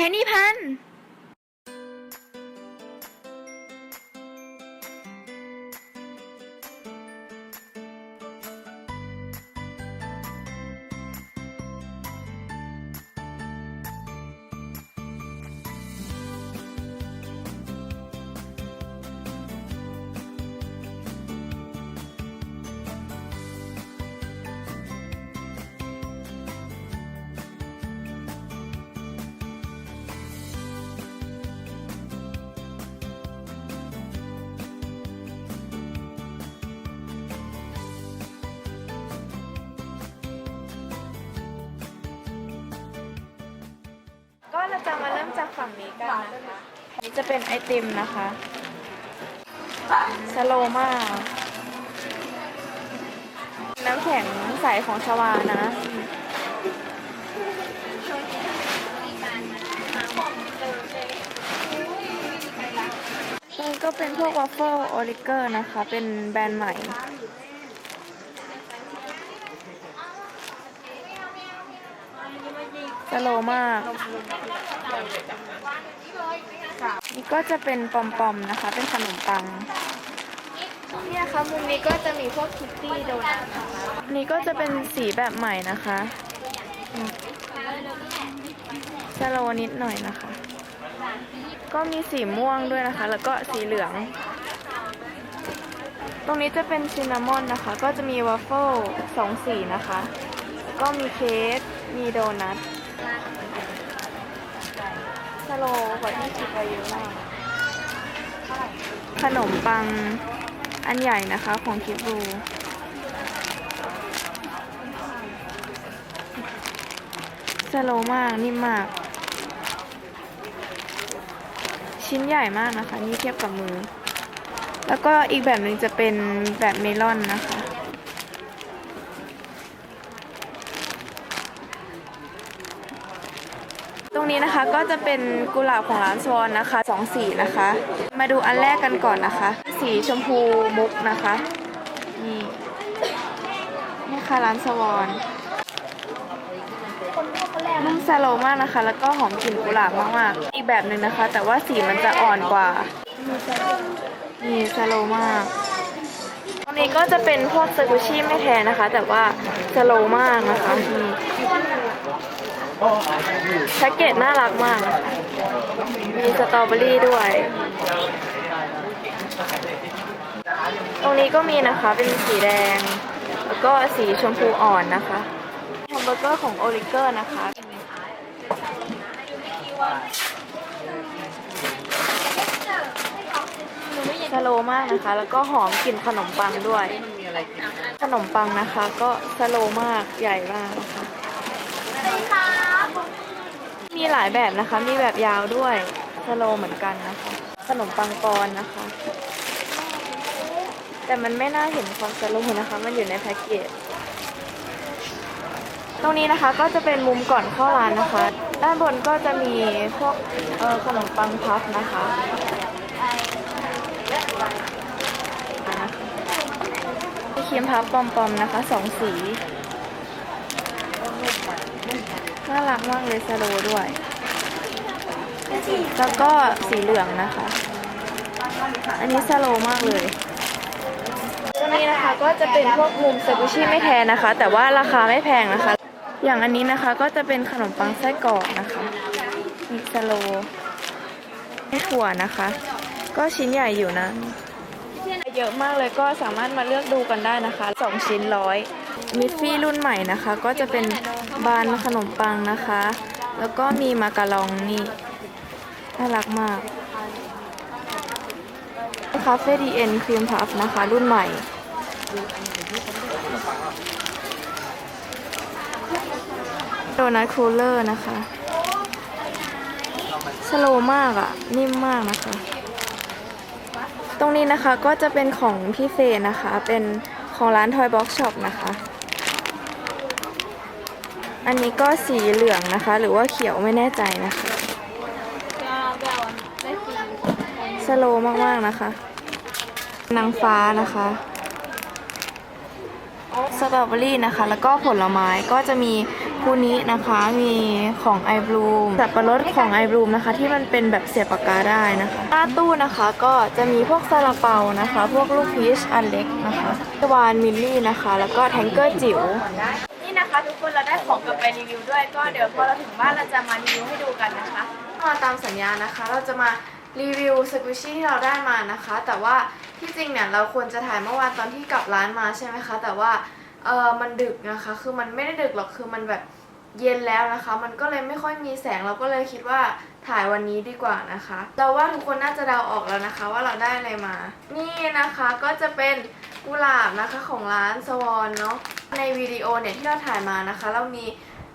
เพนนี่พัน กันี้กันะคะ อันนี้จะเป็นไอติมนะคะสโลมาน้ำแข็งใสของชวานะนี่ก็เป็นพวกว a ฟเฟิลโอลิเกอร์นะคะ เป็นแบรนด์ใหม่ สโลมาก นี่ก็จะเป็นปอมๆนะคะ เป็นขนมปัง เนี่ยค่ะมุมนี้ก็จะมีพวกคิตตี้โดนัทนะคะนี่ก็จะเป็นสีแบบใหม่นะคะอืมสโลนิดหน่อยนะคะ ก็มีสีม่วงด้วยนะคะ แล้วก็สีเหลือง ตรงนี้จะเป็นซินนามอนนะคะ ก็จะมีวาฟเฟิลสองสีนะคะแล้วก็มีเค้กมีโดนัท สโลกว่าที่คิดไปเยอะมากขนมปังอันใหญ่นะคะของคิบูสโลมากนิ่มมาก ชิ้นใหญ่มากนะคะ นี่เทียบกับมือ แล้วก็อีกแบบหนึ่งจะเป็นแบบเมลอนนะคะ ตรง นี้นะคะก็จะเป็นกุหลาบของร้านสวอนนะคะสองสีนะคะ มาดูอันแรกกันก่อนนะคะ สีชมพูมุกนะคะนี่นี่ค่ะร้านสวอนนุ่มสโลมากนะคะ แล้วก็หอมกลิ่นกุหลาบมากๆ อีกแบบหนึ่งนะคะ แต่ว่าสีมันจะอ่อนกว่า นี่สโลมากตรงนี้ก็จะเป็นพวกสกุชี่ไม่แท้นะคะ แต่ว่าสโลมากนะคะนี่ แพ็กเกจน่ารักมากนะคะมีสตรอเบอรี่ด้วย ตรงนี้ก็มีนะคะเป็นสีแดง แล้วก็สีชมพูอ่อนนะคะแฮมเบอร์เกอร์ของโอลิเกอร์นะคะสโลมากนะคะ แล้วก็หอมกลิ่นขนมปังด้วย ขนมปังนะคะ ก็สโลมากใหญ่มากนะคะ มีหลายแบบนะคะ มีแบบยาวด้วยสโลเหมือนกันนะคะ ขนมปังปอนนะคะ แต่มันไม่น่าเห็นความสโลนะคะ มันอยู่ในแพ็กเกจ ตรงนี้นะคะก็จะเป็นมุมก่อนเข้าร้านนะคะ ด้านบนก็จะมีพวกเออขนมปังพับนะคะมีครีมพับปอมๆนะคะสองสี น่ารักมากเลยสโลด้วย แล้วก็สีเหลืองนะคะ อันนี้สโลมากเลยตรงนี้นะคะก็จะเป็นพวกมุมสกุชี่ไม่แทนนะคะ แต่ว่าราคาไม่แพงนะคะ อย่างอันนี้นะคะก็จะเป็นขนมปังไส้กรอกนะคะมิกสโลไม่ถั่วนะคะ ก็ชิ้นใหญ่อยู่นะ เยอะมากเลยก็สามารถมาเลือกดูกันได้นะคะสองชิ้นร้อย มิฟฟี่รุ่นใหม่นะคะ ก็จะเป็นบานขนมปังนะคะ แล้วก็มีมาการองนี่น่ารักมากคาเฟ่ดีเอ็นครีมพัฟนะคะ รุ่นใหม่ โดนัทคูลเลอร์นะคะสโลมากอะ่ะ นิ่มมากนะคะ ตรงนี้นะคะก็จะเป็นของพี่เฟยนะคะ เป็นของร้าน Toy Box Shop นะคะ อันนี้ก็สีเหลืองนะคะ หรือว่าเขียวไม่แน่ใจนะคะ สโลว์มากนะคะ นางฟ้านะคะ สตรอเบอรี่นะคะ แล้วก็ผลไม้ก็จะมีคูนี้นะคะ มีของไอบลูมสับปะรดของไอบลูมนะคะ ที่มันเป็นแบบเสียบปากกาได้นะคะหน้าตู้นะคะก็จะมีพวกซาลาเปานะคะ พวกลูกพีชอันเล็กนะคะวานมิลลี่นะคะ แล้วก็แทงเกอร์จิ๋ว นะคะ ทุกคนเราได้ของกลับไปรีวิวด้วย ก็เดี๋ยวพอเราถึงบ้านเราจะมารีวิวให้ดูกันนะคะมาตามสัญญานะคะ เราจะมารีวิวสกุชี่ที่เราได้มานะคะ แต่ว่าที่จริงเนี่ยเราควรจะถ่ายเมื่อวานตอนที่กลับร้านมาใช่ไหมคะ แต่ว่าเออมันดึกนะคะ คือมันไม่ได้ดึกหรอกคือมันแบบเย็นแล้วนะคะ มันก็เลยไม่ค่อยมีแสงเราก็เลยคิดว่าถ่ายวันนี้ดีกว่านะคะเราว่าทุกคนน่าจะเดาออกแล้วนะคะ ว่าเราได้อะไรมา นี่นะคะก็จะเป็นกุหลาบนะคะของร้านสวอนเนาะ ในวิดีโอเนี่ยที่เราถ่ายมานะคะ เรามี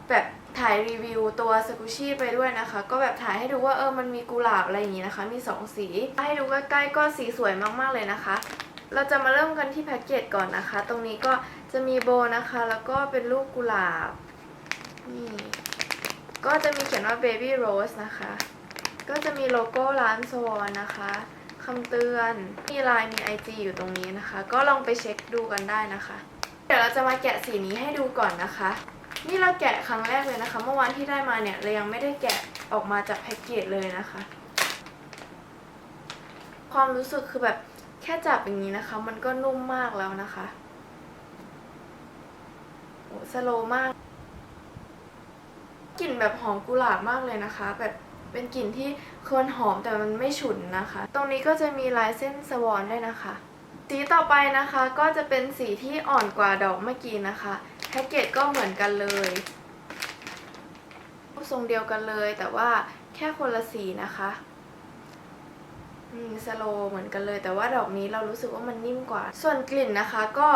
แบบถ่ายรีวิวตัวสกุชี่ไปด้วยนะคะ ก็แบบถ่ายให้ดูว่าเออมันมีกุหลาบอะไรอย่างนี้นะคะ มีสองสีให้ดูใกล้ๆก็สีสวยมากๆเลยนะคะ เราจะมาเริ่มกันที่แพ็กเกจก่อนนะคะ ตรงนี้ก็จะมีโบนะคะ แล้วก็เป็นลูกกุหลาบนี่ก็จะมีเขียนว่า Baby Rose นะคะ ก็จะมีโลโก้ร้านสวอนนะคะคำเตือนมีไลน์มี IG อยู่ตรงนี้นะคะ ก็ลองไปเช็คดูกันได้นะคะ เดี๋ยวเราจะมาแกะสีนี้ให้ดูก่อนนะคะ นี่เราแกะครั้งแรกเลยนะคะ เมื่อวานที่ได้มาเนี่ยเรายังไม่ได้แกะออกมาจากแพ็กเกจเลยนะคะ ความรู้สึกคือแบบแค่จับอย่างนี้นะคะ มันก็นุ่มมากแล้วนะคะโอ้สโลมากกลิ่นแบบหอมกุหลาบมากเลยนะคะ แบบเป็นกลิ่นที่คือมันหอมแต่มันไม่ฉุนนะคะ ตรงนี้ก็จะมีลายเส้นสวอนด้วยนะคะ สีต่อไปนะคะก็จะเป็นสีที่อ่อนกว่าดอกเมื่อกี้นะคะแพ็กเกจก็เหมือนกันเลยรูปทรงเดียวกันเลย แต่ว่าแค่คนละสีนะคะอืมสโลเหมือนกันเลย แต่ว่าดอกนี้เรารู้สึกว่ามันนิ่มกว่า ส่วนกลิ่นนะคะก็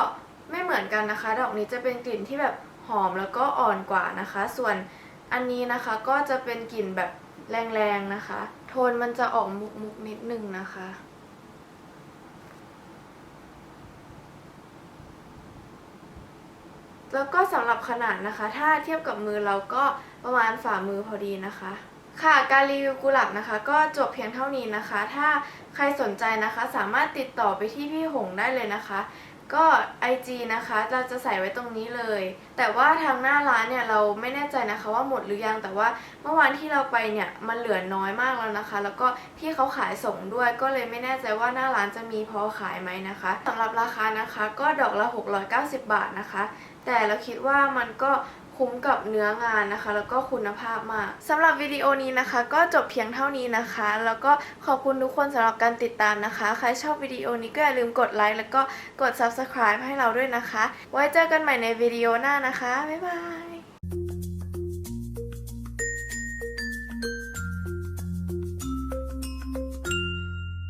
ไม่เหมือนกันนะคะ ดอกนี้จะเป็นกลิ่นที่แบบหอมแล้วก็อ่อนกว่านะคะ ส่วนอันนี้นะคะก็จะเป็นกลิ่นแบบแรงๆนะคะ โทนมันจะออกมุกๆนิดนึงนะคะ แล้วก็สำหรับขนาดนะคะ ถ้าเทียบกับมือเราก็ประมาณฝ่ามือพอดีนะคะ ค่ะการรีวิวกุหลาบนะคะ ก็จบเพียงเท่านี้นะคะ ถ้าใครสนใจนะคะ สามารถติดต่อไปที่พี่หงได้เลยนะคะ ก็ IG นะคะเราจะใส่ไว้ตรงนี้เลย แต่ว่าทางหน้าร้านเนี่ยเราไม่แน่ใจนะคะว่าหมดหรือยังแต่ว่าเมื่อวานที่เราไปเนี่ยมันเหลือน้อยมากแล้วนะคะ แล้วก็ที่เขาขายส่งด้วยก็เลยไม่แน่ใจว่าหน้าร้านจะมีพอขายไหมนะคะสำหรับราคานะคะก็ดอกละ 690 บาทนะคะ แต่เราคิดว่ามันก็ คุ้มกับเนื้องานนะคะ แล้วก็คุณภาพมากสำหรับวิดีโอนี้นะคะ ก็จบเพียงเท่านี้นะคะ แล้วก็ขอบคุณทุกคนสำหรับการติดตามนะคะ ใครชอบวิดีโอนี้ก็อย่าลืมกดไลค์แล้วก็กด subscribe ให้เราด้วยนะคะ ไว้เจอกันใหม่ในวิดีโอหน้านะคะ บ๊ายบาย